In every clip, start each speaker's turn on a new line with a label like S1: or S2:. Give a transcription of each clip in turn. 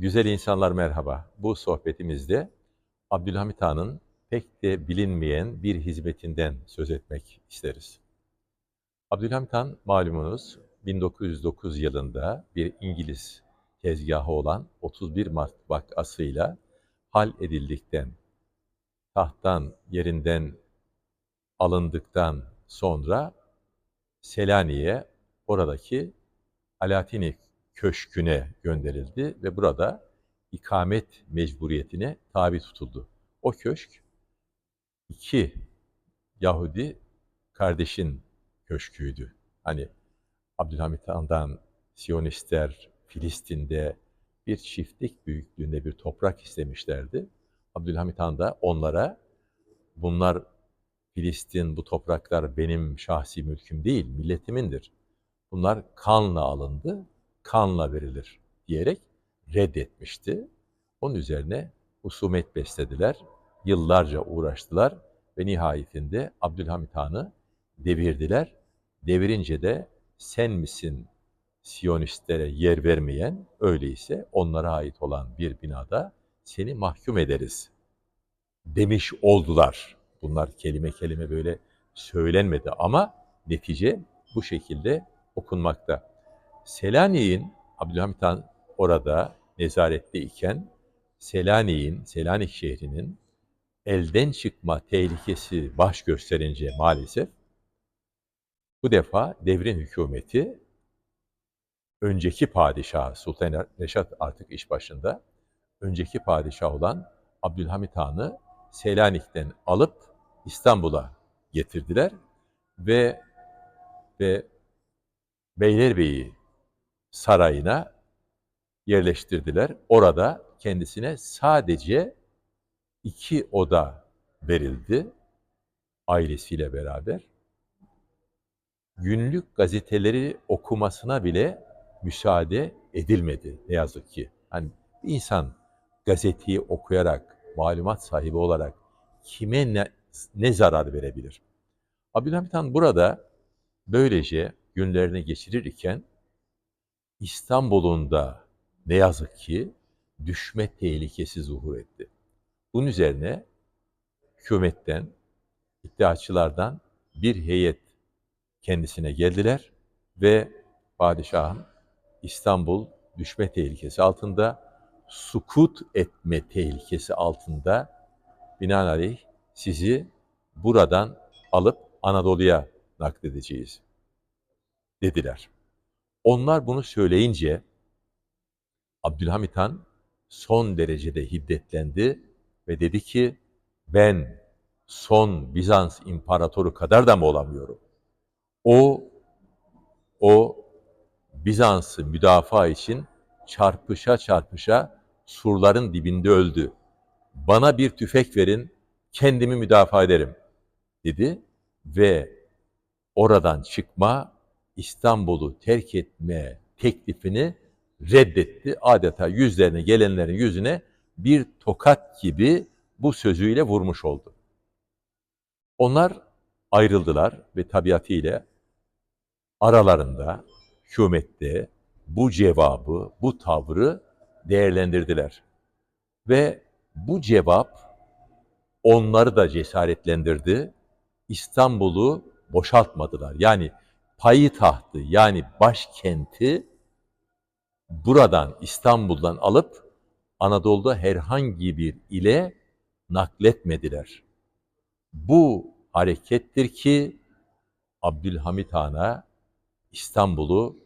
S1: Güzel insanlar merhaba. Bu sohbetimizde Abdülhamit Han'ın pek de bilinmeyen bir hizmetinden söz etmek isteriz. Abdülhamit Han malumunuz 1909 yılında bir İngiliz tezgahı olan 31 Mart vakasıyla hal edildikten, tahttan, yerinden alındıktan sonra Selanik'e oradaki Alatini Köşkü'ne gönderildi ve burada ikamet mecburiyetine tabi tutuldu. O köşk iki Yahudi kardeşin köşküydü. Hani Abdülhamit Han'dan Siyonistler Filistin'de bir çiftlik büyüklüğünde bir toprak istemişlerdi. Abdülhamit Han da onlara bunlar Filistin, bu topraklar benim şahsi mülküm değil, milletimindir. Bunlar kanla alındı, kanla verilir diyerek reddetmişti. Onun üzerine husumet beslediler, yıllarca uğraştılar ve nihayetinde Abdülhamit Han'ı devirdiler. Devirince de sen misin Siyonistlere yer vermeyen, öyleyse onlara ait olan bir binada seni mahkum ederiz demiş oldular. Bunlar kelime kelime böyle söylenmedi ama netice bu şekilde okunmakta. Selanik'in, Abdülhamit Han orada nezarette iken Selanik'in, Selanik şehrinin elden çıkma tehlikesi baş gösterince maalesef bu defa devrin hükümeti önceki padişah Sultan Reşat artık iş başında önceki padişah olan Abdülhamit Han'ı Selanik'ten alıp İstanbul'a getirdiler ve ve Beylerbeyi sarayına yerleştirdiler. Orada kendisine sadece iki oda verildi ailesiyle beraber. Günlük gazeteleri okumasına bile müsaade edilmedi ne yazık ki. Hani insan gazeteyi okuyarak, malumat sahibi olarak kime ne, ne zarar verebilir? Abdülhamit Han burada böylece günlerini geçirir iken İstanbul'un da ne yazık ki düşme tehlikesi zuhur etti. Bunun üzerine hükümetten, iddiaçılardan bir heyet kendisine geldiler ve padişahın İstanbul düşme tehlikesi altında, sukut etme tehlikesi altında binaenaleyh sizi buradan alıp Anadolu'ya nakledeceğiz dediler. Onlar bunu söyleyince Abdülhamit Han son derecede hiddetlendi ve dedi ki ben son Bizans imparatoru kadar da mı olamıyorum? O o Bizans'ı müdafaa için çarpışa çarpışa surların dibinde öldü. Bana bir tüfek verin, kendimi müdafaa ederim dedi ve oradan çıkma, İstanbul'u terk etme teklifini reddetti. Adeta yüzlerine gelenlerin yüzüne bir tokat gibi bu sözüyle vurmuş oldu. Onlar ayrıldılar ve tabiatıyla aralarında hükümette bu cevabı, bu tavrı değerlendirdiler. Ve bu cevap onları da cesaretlendirdi. İstanbul'u boşaltmadılar. Yani payı tahtı yani başkenti buradan İstanbul'dan alıp Anadolu'da herhangi bir ile nakletmediler. Bu harekettir ki Abdülhamit Han'a İstanbul'u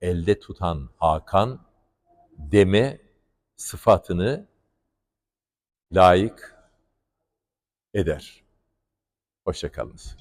S1: elde tutan Hakan deme sıfatını layık eder. Hoşçakalınız.